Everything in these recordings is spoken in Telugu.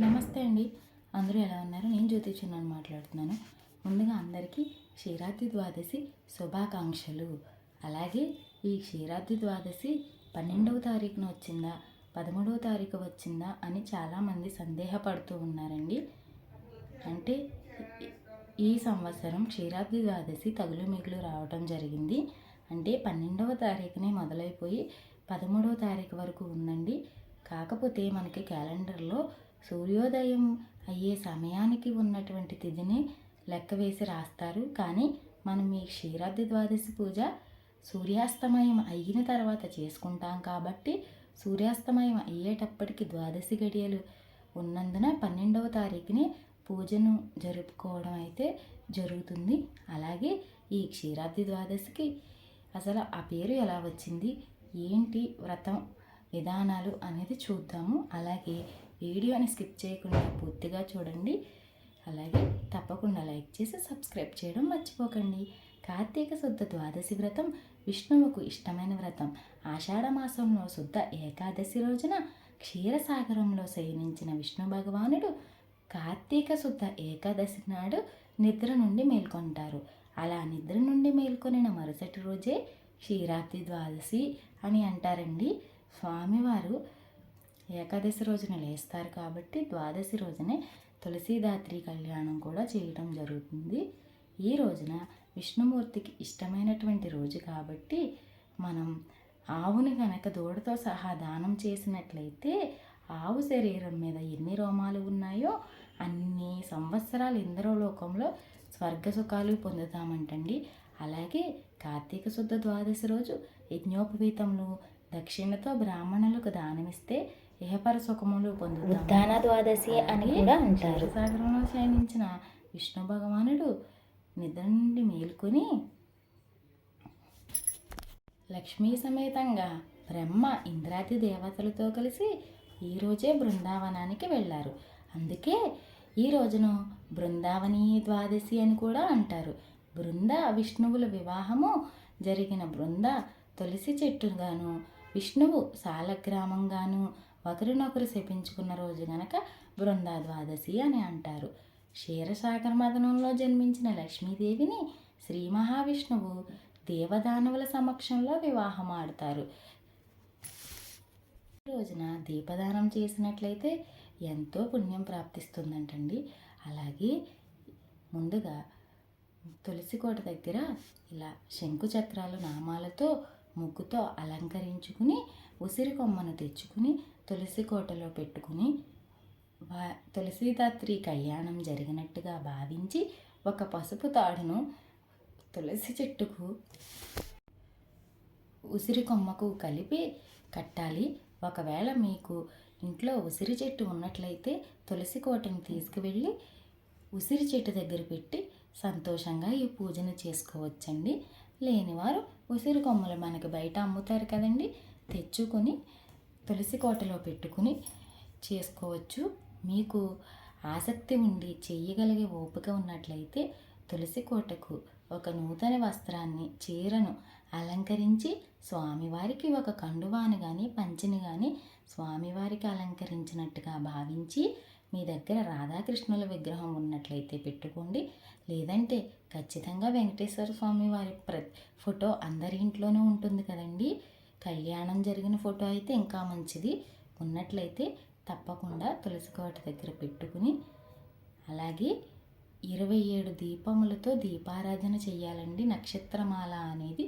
నమస్తే అండి. అందరూ ఎలా ఉన్నారు? నేను జ్యోతిషున్నాను మాట్లాడుతున్నాను. ముందుగా అందరికీ క్షీరాద్రి ద్వాదశి శుభాకాంక్షలు. అలాగే ఈ క్షీరాద్రి ద్వాదశి పన్నెండవ తారీఖున వచ్చిందా? పదమూడవ తారీఖు వచ్చిందా? అని చాలామంది సందేహపడుతూ ఉన్నారండి. అంటే ఈ- సంవత్సరం క్షీరాద్రి ద్వాదశి తగులు మిగులు రావడం జరిగింది. అంటే పన్నెండవ తారీఖునే మొదలైపోయి పదమూడవ తారీఖు వరకు ఉందండి. కాకపోతే మనకి క్యాలెండర్లో సూర్యోదయం అయ్యే సమయానికి ఉన్నటువంటి తిథిని లెక్క వేసి రాస్తారు. కానీ మనం ఈ క్షీరాబ్ది ద్వాదశి పూజ సూర్యాస్తమయం అయిన తర్వాత చేసుకుంటాం కాబట్టి సూర్యాస్తమయం అయ్యేటప్పటికి ద్వాదశి గడియలు ఉన్నందున పన్నెండవ తారీఖుని పూజను జరుపుకోవడం అయితే జరుగుతుంది. అలాగే ఈ క్షీరాబ్ది ద్వాదశికి అసలు ఆ పేరు ఎలా వచ్చింది? ఏంటి వ్రతం విధానాలు అనేది చూద్దాము. అలాగే వీడియోని స్కిప్ చేయకుండా పూర్తిగా చూడండి. అలాగే తప్పకుండా లైక్ చేసి సబ్స్క్రైబ్ చేయడం మర్చిపోకండి. కార్తీక శుద్ధ ద్వాదశి వ్రతం విష్ణువుకు ఇష్టమైన వ్రతం. ఆషాఢ మాసంలో శుద్ధ ఏకాదశి రోజున క్షీరసాగరంలో శయనించిన విష్ణు భగవానుడు కార్తీక శుద్ధ ఏకాదశి నాడు నిద్ర నుండి మేల్కొంటారు. అలా నిద్ర నుండి మేల్కొనిన మరుసటి రోజే క్షీరాబ్ది ద్వాదశి అని అంటారండి. స్వామివారు ఏకాదశి రోజున లేస్తారు కాబట్టి ద్వాదశి రోజునే తులసీదాత్రి కళ్యాణం కూడా చేయడం జరుగుతుంది. ఈ రోజున విష్ణుమూర్తికి ఇష్టమైనటువంటి రోజు కాబట్టి మనం ఆవుని కనుక దూడతో సహా దానం చేసినట్లయితే ఆవు శరీరం మీద ఎన్ని రోమాలు ఉన్నాయో అన్ని సంవత్సరాలు ఇంద్రలోకంలో స్వర్గ సుఖాలు పొందుతామంటండి. అలాగే కార్తీక శుద్ధ ద్వాదశి రోజు యజ్ఞోపవీతములు దక్షిణతో బ్రాహ్మణులకు దానమిస్తే ఇహపర సుఖములు పొందుతాం ఉద్దాన ద్వాదశి అని కూడా అంటారు. సాగరంలో శయనించిన విష్ణు భగవానుడు నిద్ర నుండి మేల్కొని లక్ష్మీ సమేతంగా బ్రహ్మ ఇంద్రాది దేవతలతో కలిసి ఈరోజే బృందావనానికి వెళ్ళారు. అందుకే ఈ రోజును బృందావని ద్వాదశి అని కూడా అంటారు. బృంద విష్ణువుల వివాహము జరిగిన బృంద తులసి చెట్టుగాను విష్ణువు సాలగ్రామంగాను ఒకరినొకరు శపించుకున్న రోజు గనక బృందా ద్వాదశి అని అంటారు. క్షీరసాగర మదనంలో జన్మించిన లక్ష్మీదేవిని శ్రీ మహావిష్ణువు దేవదానవుల సమక్షంలో వివాహం ఆడతారు రోజున దీపదానం చేసినట్లయితే ఎంతో పుణ్యం ప్రాప్తిస్తుందంటండి. అలాగే ముందుగా తులసి కోట దగ్గర ఇలా శంకు చక్రాలు నామాలతో ముగ్గుతో అలంకరించుకుని ఉసిరి కొమ్మను తెచ్చుకుని తులసి కోటలో పెట్టుకుని వా తులసీదాత్రి కళ్యాణం జరిగినట్టుగా భావించి ఒక పసుపు తాడును తులసి చెట్టుకు ఉసిరి కొమ్మకు కలిపి కట్టాలి. ఒకవేళ మీకు ఇంట్లో ఉసిరి చెట్టు ఉన్నట్లయితే తులసి కోటను తీసుకువెళ్ళి ఉసిరి చెట్టు దగ్గర పెట్టి సంతోషంగా ఈ పూజను చేసుకోవచ్చండి. లేనివారు ఉసిరి కొమ్మలు మనకి బయట అమ్ముతారు కదండి తెచ్చుకొని తులసి కోటలో పెట్టుకుని చేసుకోవచ్చు. మీకు ఆసక్తి ఉండి చేయగలిగే ఓపిక ఉన్నట్లయితే తులసి కోటకు ఒక నూతన వస్త్రాన్ని చీరను అలంకరించి స్వామివారికి ఒక కండువాను కానీ పంచిని కానీ స్వామివారికి అలంకరించినట్టుగా భావించి మీ దగ్గర రాధాకృష్ణుల విగ్రహం ఉన్నట్లయితే పెట్టుకోండి. లేదంటే ఖచ్చితంగా వెంకటేశ్వర స్వామి వారి ప్ర ఫోటో అందరి ఇంట్లోనూ ఉంటుంది కదండీ. కళ్యాణం జరిగిన ఫోటో అయితే ఇంకా మంచిది. ఉన్నట్లయితే తప్పకుండా తులసి కోట దగ్గర పెట్టుకుని అలాగే ఇరవై ఏడు దీపములతో దీపారాధన చేయాలండి నక్షత్రమాల అనేది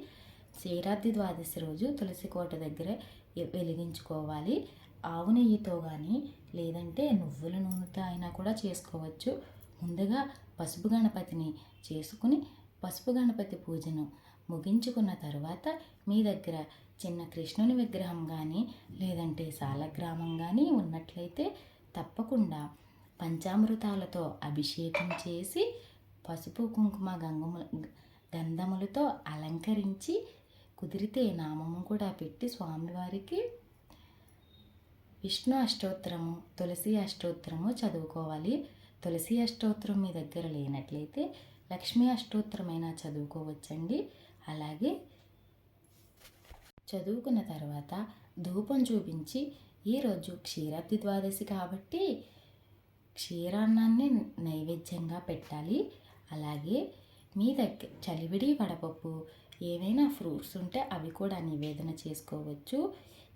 క్షీరాబ్ది ద్వాదశి రోజు తులసి కోట దగ్గర ఎ- వెలిగించుకోవాలి. ఆవు నెయ్యితో కానీ లేదంటే నువ్వుల నూనెతో అయినా కూడా చేసుకోవచ్చు. ముందుగా పసుపు గణపతిని చేసుకుని పసుపు గణపతి పూజను ముగించుకున్న తర్వాత మీ దగ్గర చిన్న కృష్ణుని విగ్రహం కానీ లేదంటే సాలగ్రామం కానీ ఉన్నట్లయితే తప్పకుండా పంచామృతాలతో అభిషేకం చేసి పసుపు కుంకుమ గంగము గంధములతో అలంకరించి కుదిరితే నామము కూడా పెట్టి స్వామివారికి విష్ణు అష్టోత్తరము తులసి అష్టోత్తరము చదువుకోవాలి. తులసి అష్టోత్తరం మీ దగ్గర లేనట్లయితే లక్ష్మీ అష్టోత్తరమైనా చదువుకోవచ్చండి. అలాగే చదువుకున్న తర్వాత ధూపం చూపించి ఈరోజు క్షీరాబ్ది ద్వాదశి కాబట్టి క్షీరాన్నాన్ని నైవేద్యంగా పెట్టాలి. అలాగే మీ దగ్గర చలివిడి వడపప్పు ఏవైనా ఫ్రూట్స్ ఉంటే అవి కూడా నివేదన చేసుకోవచ్చు.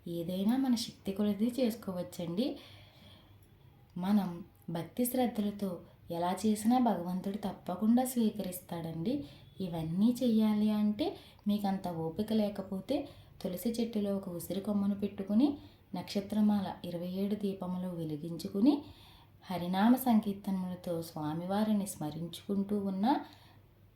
ఏదైనా మన శక్తి కొలది చేసుకోవచ్చండి. మనం భక్తి శ్రద్ధలతో ఎలా చేసినా భగవంతుడు తప్పకుండా స్వీకరిస్తాడండి. ఇవన్నీ చేయాలి అంటే మీకు అంత ఓపిక లేకపోతే తులసి చెట్టులో ఒక ఉసిరి కొమ్మను పెట్టుకుని నక్షత్రమాల ఇరవై ఏడు దీపములు వెలిగించుకుని హరినామ సంకీర్తనములతో స్వామివారిని స్మరించుకుంటూ ఉన్న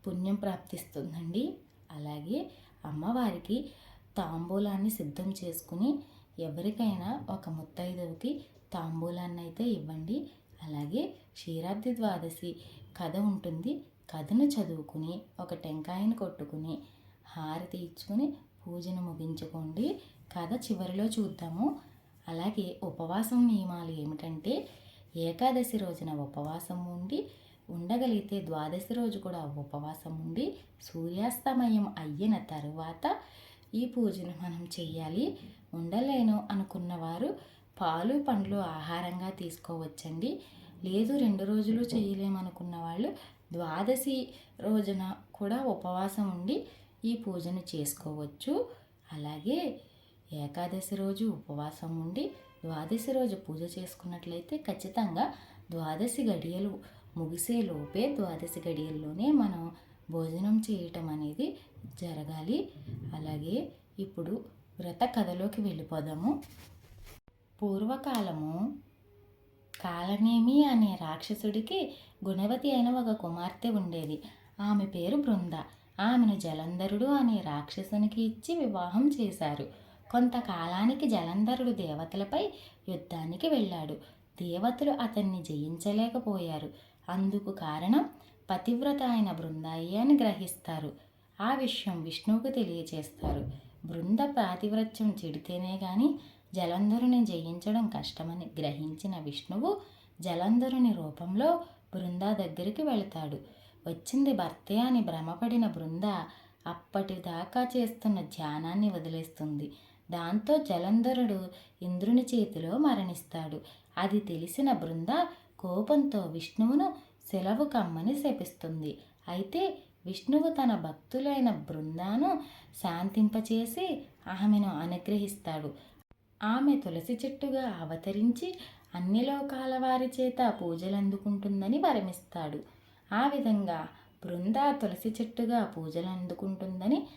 పుణ్యం ప్రాప్తిస్తుందండి. అలాగే అమ్మవారికి తాంబూలాన్ని సిద్ధం చేసుకుని ఎవరికైనా ఒక ముత్తైదువుకి తాంబూలాన్ని అయితే ఇవ్వండి. అలాగే క్షీరాబ్ది ద్వాదశి కథ ఉంటుంది. కథను చదువుకుని ఒక టెంకాయను కొట్టుకుని హారతి ఇచ్చుకుని పూజను ముగించుకోండి. కథ చివరిలో చూద్దాము. అలాగే ఉపవాసం నియమాలు ఏమిటంటే ఏకాదశి రోజున ఉపవాసం ఉండి ఉండగలిగితే ద్వాదశి రోజు కూడా ఉపవాసం ఉండి సూర్యాస్తమయం అయిన తరువాత ఈ పూజను మనం చేయాలి. ఉండలేను అనుకున్నవారు పాలు పండ్లు ఆహారంగా తీసుకోవచ్చండి. లేదు రెండు రోజులు చేయలేమనుకున్న వాళ్ళు ద్వాదశి రోజున కూడా ఉపవాసం ఉండి ఈ పూజను చేసుకోవచ్చు. అలాగే ఏకాదశి రోజు ఉపవాసం ఉండి ద్వాదశి రోజు పూజ చేసుకున్నట్లయితే ఖచ్చితంగా ద్వాదశి గడియలు ముగిసే లోపే ద్వాదశి గడియల్లోనే మనం భోజనం చేయటం అనేది జరగాలి. అలాగే ఇప్పుడు వ్రత కథలోకి వెళ్ళిపోదాము. పూర్వకాలము కాలనేమి అనే రాక్షసుడికి గుణవతి అయిన ఒక కుమార్తె ఉండేది. ఆమె పేరు బృంద. ఆమెను జలంధరుడు అనే రాక్షసునికి ఇచ్చి వివాహం చేశారు. కొంతకాలానికి జలంధరుడు దేవతలపై యుద్ధానికి వెళ్ళాడు. దేవతలు అతన్ని జయించలేకపోయారు. అందుకు కారణం పతివ్రత అయిన బృందాయి అని గ్రహిస్తారు. ఆ విషయం విష్ణువుకు తెలియచేస్తారు. బృంద ప్రాతివ్రత్యం చెడితేనే గాని జలంధరుని జయించడం కష్టమని గ్రహించిన విష్ణువు జలంధరుని రూపంలో బృందా దగ్గరికి వెళతాడు. వచ్చింది భర్తే అని భ్రమపడిన బృంద అప్పటిదాకా చేస్తున్న ధ్యానాన్ని వదిలేస్తుంది. దాంతో జలంధరుడు ఇంద్రుని చేతిలో మరణిస్తాడు. అది తెలిసిన బృంద కోపంతో విష్ణువును సెలవు కమ్మని శపిస్తుంది. అయితే విష్ణువు తన భక్తులైన బృందాను శాంతింపచేసి ఆమెను అనుగ్రహిస్తాడు. ఆమె తులసి చెట్టుగా అవతరించి అన్ని లోకాల వారి చేత పూజలు అందుకుంటుందని వరమిస్తాడు. ఆ విధంగా బృంద తులసి చెట్టుగా పూజలు అందుకుంటుందని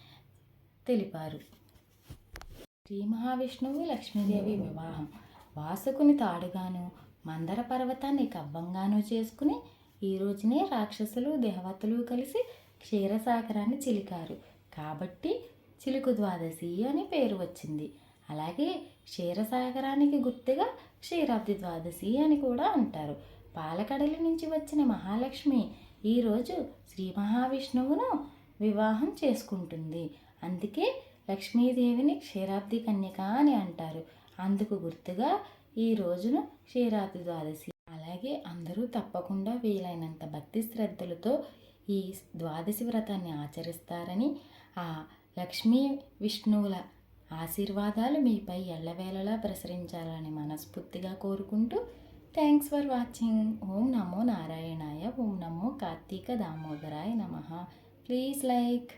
తెలిపారు. శ్రీ మహావిష్ణువు లక్ష్మీదేవి వివాహం. వాసుకుని తాడుగాను మందర పర్వతాన్ని కవ్వంగాను చేసుకుని ఈ రోజునే రాక్షసులు దేవతలు కలిసి క్షీరసాగరాన్ని చిలికారు. కాబట్టి చిలుకు ద్వాదశి అని పేరు వచ్చింది. అలాగే క్షీరసాగరానికి గుర్తుగా క్షీరాబ్ది ద్వాదశి అని కూడా అంటారు. పాలకడలి నుంచి వచ్చిన మహాలక్ష్మి ఈరోజు శ్రీ మహావిష్ణువును వివాహం చేసుకుంటుంది. అందుకే లక్ష్మీదేవిని క్షీరాబ్ది కన్యక అని అంటారు. అందుకు గుర్తుగా ఈ రోజును క్షీరాబ్ది ద్వాదశి. అలాగే అందరూ తప్పకుండా వీలైనంత భక్తి శ్రద్ధలతో ఈ ద్వాదశి వ్రతాన్ని ఆచరిస్తారని ఆ లక్ష్మీ విష్ణువుల ఆశీర్వాదాలు మీపై ఎల్లవేళలా ప్రసరించాలని మనస్ఫూర్తిగా కోరుకుంటూ థ్యాంక్స్ ఫర్ వాచింగ్ ఓం నమో నారాయణాయ ఓం నమో కార్తీక దామోదరాయ నమ. Please like